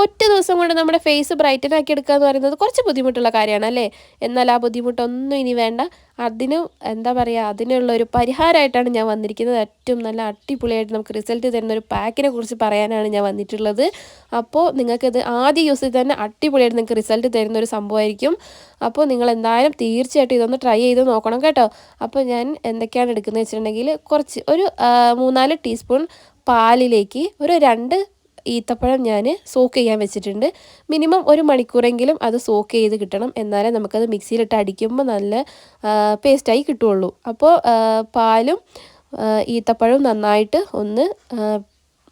ഒറ്റ ദിവസം കൊണ്ട് നമ്മുടെ ഫേസ് ബ്രൈറ്റൻ ആക്കി എടുക്കുക എന്ന് പറയുന്നത് കുറച്ച് ബുദ്ധിമുട്ടുള്ള കാര്യമാണ് അല്ലേ? എന്നാൽ ആ ബുദ്ധിമുട്ടൊന്നും ഇനി വേണ്ട. അതിന് എന്താ പറയുക അതിനുള്ള ഒരു പരിഹാരമായിട്ടാണ് ഞാൻ വന്നിരിക്കുന്നത്. ഏറ്റവും നല്ല അടിപൊളിയായിട്ട് നമുക്ക് റിസൾട്ട് തരുന്ന ഒരു പാക്കിനെ കുറിച്ച് പറയാനാണ് ഞാൻ വന്നിട്ടുള്ളത്. അപ്പോൾ നിങ്ങൾക്കിത് ആദ്യം യൂസ് ചെയ്ത് തന്നെ അടിപൊളിയായിട്ട് നിങ്ങൾക്ക് റിസൾട്ട് തരുന്ന ഒരു സംഭവമായിരിക്കും. അപ്പോൾ നിങ്ങൾ എന്തായാലും തീർച്ചയായിട്ടും ഇതൊന്ന് ട്രൈ ചെയ്ത് നോക്കണം കേട്ടോ. അപ്പോൾ ഞാൻ എന്തൊക്കെയാണ് എടുക്കുന്നത് വെച്ചിട്ടുണ്ടെങ്കിൽ കുറച്ച് ഒരു മൂന്നാൽ ടീസ്പൂൺ പാലിലേക്ക് ഒരു രണ്ട് ഈത്തപ്പഴം ഞാൻ സോക്ക് ചെയ്യാൻ വെച്ചിട്ടുണ്ട്. മിനിമം ഒരു മണിക്കൂറെങ്കിലും അത് സോക്ക് ചെയ്ത് കിട്ടണം. എന്നാലേ നമുക്കത് മിക്സിയിലിട്ട് അടിക്കുമ്പോൾ നല്ല പേസ്റ്റായി കിട്ടുള്ളൂ അപ്പോൾ പാലും ഈത്തപ്പഴവും നന്നായിട്ട് ഒന്ന്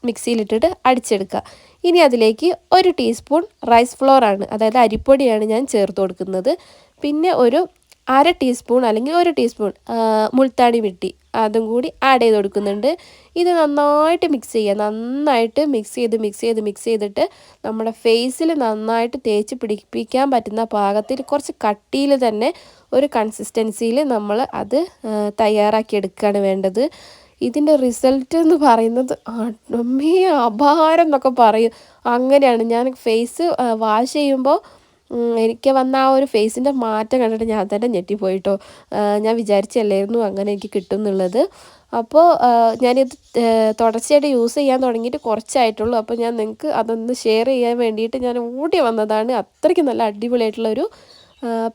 മിക്സിയിലിട്ടിട്ട് അടിച്ചെടുക്കുക. ഇനി അതിലേക്ക് ഒരു ടീസ്പൂൺ റൈസ് ഫ്ലോറാണ് അതായത് അരിപ്പൊടിയാണ് ഞാൻ ചേർത്ത് കൊടുക്കുന്നത്. പിന്നെ ഒരു അര ടീസ്പൂൺ അല്ലെങ്കിൽ ഒരു ടീസ്പൂൺ മുൾത്താടി മിട്ടി അതും കൂടി ആഡ് ചെയ്ത് കൊടുക്കുന്നുണ്ട്. ഇത് നന്നായിട്ട് മിക്സ് ചെയ്യുക. നന്നായിട്ട് മിക്സ് ചെയ്ത് മിക്സ് ചെയ്ത് മിക്സ് ചെയ്തിട്ട് നമ്മുടെ ഫേസിൽ നന്നായിട്ട് തേച്ച് പിടിപ്പിക്കാൻ പറ്റുന്ന പാകത്തിൽ കുറച്ച് കട്ടിയിൽ തന്നെ ഒരു കൺസിസ്റ്റൻസിയിൽ നമ്മൾ അത് തയ്യാറാക്കി എടുക്കുകയാണ് വേണ്ടത്. ഇതിന്റെ റിസൾട്ട് എന്ന് പറയുന്നത് അമ്മേ അപാരം എന്നൊക്കെ പറയും. അങ്ങനെയാണ്. ഞാൻ ഫേസ് വാഷ് ചെയ്യുമ്പോൾ എനിക്ക് വന്ന ആ ഒരു ഫേസിന്റെ മാറ്റം കണ്ടിട്ട് ഞാൻ തന്നെ ഞെട്ടിപ്പോയിട്ടോ. ഞാൻ വിചാരിച്ചല്ലായിരുന്നു അങ്ങനെ എനിക്ക് കിട്ടും എന്നുള്ളത് അപ്പോൾ ഞാനിത് തുടർച്ചയായിട്ട് യൂസ് ചെയ്യാൻ തുടങ്ങിയിട്ട് കുറച്ചായിട്ടുള്ളൂ. അപ്പോൾ ഞാൻ നിങ്ങൾക്ക് അതൊന്ന് ഷെയർ ചെയ്യാൻ വേണ്ടിയിട്ട് ഞാൻ ഓടി വന്നതാണ്. അത്രയ്ക്ക് നല്ല അടിപൊളിയായിട്ടുള്ളൊരു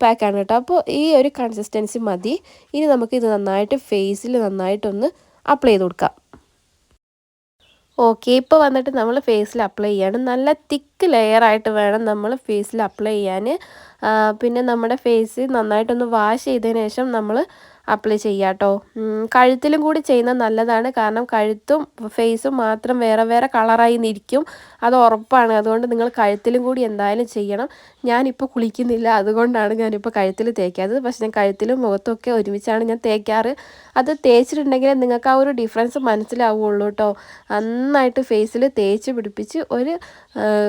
പാക്കാണ് കേട്ടോ. അപ്പോൾ ഈ ഒരു കൺസിസ്റ്റൻസി മതി. ഇനി നമുക്ക് ഇത് നന്നായിട്ട് ഫേസിൽ നന്നായിട്ടൊന്ന് അപ്ലൈ ചെയ്ത് കൊടുക്കാം. ഓക്കെ ഇപ്പോൾ വന്നിട്ട് നമ്മൾ ഫേസിൽ അപ്ലൈ ചെയ്യാണ്. നല്ല തിക്ക് ലെയറായിട്ട് വേണം നമ്മൾ ഫേസിൽ അപ്ലൈ ചെയ്യാൻ പിന്നെ നമ്മുടെ ഫേസ് നന്നായിട്ടൊന്ന് വാഷ് ചെയ്തതിന് ശേഷം നമ്മൾ അപ്ലൈ ചെയ്യാം കേട്ടോ കഴുത്തിലും കൂടി ചെയ്യുന്നത് നല്ലതാണ്. കാരണം കഴുത്തും ഫേസും മാത്രം വേറെ വേറെ കളറായി നിൽക്കും അത് ഉറപ്പാണ്. അതുകൊണ്ട് നിങ്ങൾ കഴുത്തിലും കൂടി എന്തായാലും ചെയ്യണം. ഞാനിപ്പോൾ കുളിക്കുന്നില്ല. അതുകൊണ്ടാണ് ഞാനിപ്പോൾ കഴുത്തിൽ തേക്കാത്തത്. പക്ഷെ ഞാൻ കഴുത്തിലും മുഖത്തൊക്കെ ഒരുമിച്ചാണ് ഞാൻ തേക്കാറ്. അത് തേച്ചിട്ടുണ്ടെങ്കിൽ നിങ്ങൾക്ക് ആ ഒരു ഡിഫറൻസ് മനസ്സിലാവുള്ളൂ കേട്ടോ നന്നായിട്ട് ഫേസിൽ തേച്ച് പിടിപ്പിച്ച് ഒരു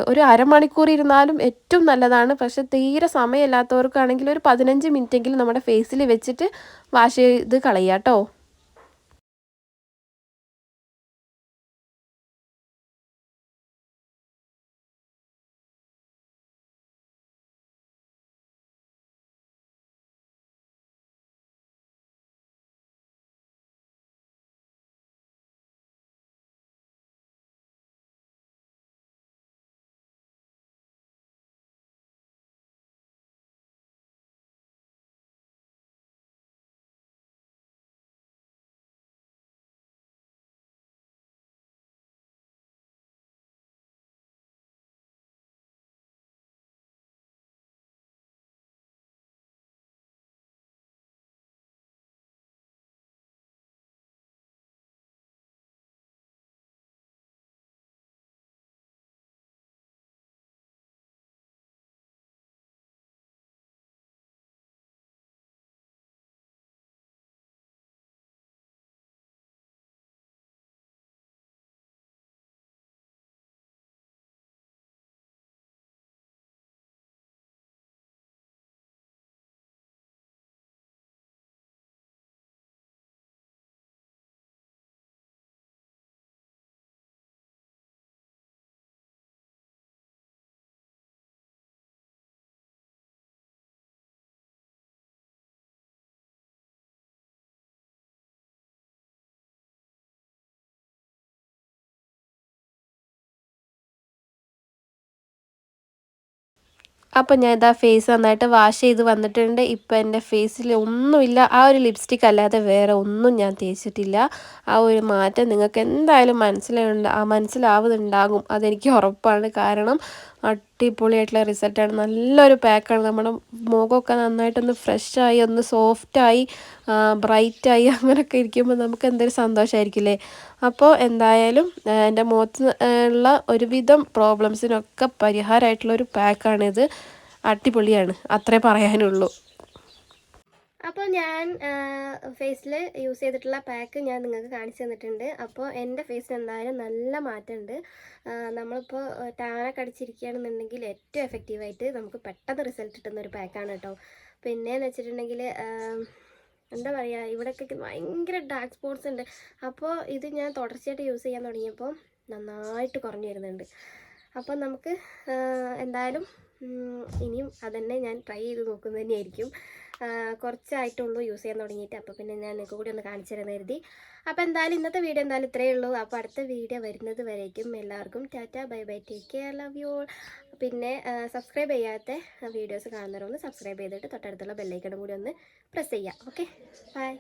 ഒരു അരമണിക്കൂർ ഇരുന്നാലും ഏറ്റവും നല്ലതാണ്. പക്ഷെ തീരെ സമയമില്ലാത്തവർക്കാണെങ്കിൽ ഒരു പതിനഞ്ച് മിനിറ്റെങ്കിലും നമ്മുടെ ഫേസിൽ വെച്ചിട്ട് വാഷ് ചെയ്ത് കളയുക അപ്പം ഞാൻ ഇതാ ഫേസ് നന്നായിട്ട് വാഷ് ചെയ്ത് വന്നിട്ടുണ്ട്. ഇപ്പം എന്റെ ഫേസിൽ ഒന്നുമില്ല. ആ ഒരു ലിപ്സ്റ്റിക് അല്ലാതെ വേറെ ഒന്നും ഞാൻ തേച്ചിട്ടില്ല. ആ ഒരു മാറ്റം നിങ്ങൾക്ക് എന്തായാലും മനസ്സിലുണ്ട് ആ മനസ്സിലാവുന്നുണ്ടാകും. അതെനിക്ക് ഉറപ്പാണ്. കാരണം അടിപൊളിയായിട്ടുള്ള റിസൾട്ടാണ് നല്ലൊരു പാക്കാണ് നമ്മുടെ മുഖമൊക്കെ നന്നായിട്ടൊന്ന് ഫ്രഷായി ഒന്ന് സോഫ്റ്റായി ബ്രൈറ്റായി അങ്ങനെയൊക്കെ ഇരിക്കുമ്പോൾ നമുക്ക് എന്തൊരു സന്തോഷമായിരിക്കില്ലേ അപ്പോൾ എന്തായാലും എന്റെ മുഖത്ത് ഉള്ള ഒരുവിധം പ്രോബ്ലംസിനൊക്കെ പരിഹാരമായിട്ടുള്ള ഒരു പാക്കാണിത് അടിപൊളിയാണ്. അത്രേ പറയാനുള്ളൂ. അപ്പോൾ ഞാൻ ഫേസിൽ യൂസ് ചെയ്തിട്ടുള്ള പാക്ക് ഞാൻ നിങ്ങൾക്ക് കാണിച്ചു തന്നിട്ടുണ്ട്. അപ്പോൾ എന്റെ ഫേസിന് എന്തായാലും നല്ല മാറ്റമുണ്ട്. നമ്മളിപ്പോൾ ടാനൊക്കെ അടിച്ചിരിക്കുകയാണെന്നുണ്ടെങ്കിൽ ഏറ്റവും എഫക്റ്റീവായിട്ട് നമുക്ക് പെട്ടെന്ന് റിസൾട്ട് കിട്ടുന്ന ഒരു പാക്കാണ് കേട്ടോ. പിന്നെയെന്ന് വെച്ചിട്ടുണ്ടെങ്കിൽ എന്താ പറയുക ഇവിടെയൊക്കെ ഭയങ്കര ഡാർക്ക് സ്പോട്ട്സ് ഉണ്ട്. അപ്പോൾ ഇത് ഞാൻ തുടർച്ചയായിട്ട് യൂസ് ചെയ്യാൻ തുടങ്ങിയപ്പോൾ നന്നായിട്ട് കുറഞ്ഞു വരുന്നുണ്ട്. അപ്പം നമുക്ക് എന്തായാലും ഇനിയും അതന്നെ ഞാൻ ട്രൈ ചെയ്ത് നോക്കുന്നത് തന്നെയായിരിക്കും. കുറച്ചായിട്ടുള്ളൂ യൂസ് ചെയ്യാൻ തുടങ്ങിയിട്ട്. അപ്പോൾ പിന്നെ ഞാൻ നിങ്ങൾക്ക് കൂടി ഒന്ന് കാണിച്ചു തരാൻ കരുതി. അപ്പോൾ എന്തായാലും ഇന്നത്തെ വീഡിയോ എന്തായാലും ഇത്രയേ ഉള്ളൂ. അപ്പോൾ അടുത്ത വീഡിയോ വരുന്നത് വരേക്കും എല്ലാവർക്കും Tata bye bye take care love you പിന്നെ സബ്സ്ക്രൈബ് ചെയ്യാത്ത വീഡിയോസ് കാണുന്നവരൊന്ന് സബ്സ്ക്രൈബ് ചെയ്തിട്ട് തൊട്ടടുത്തുള്ള ബെല്ലൈക്കണും കൂടി ഒന്ന് പ്രസ് ചെയ്യാം. Okay bye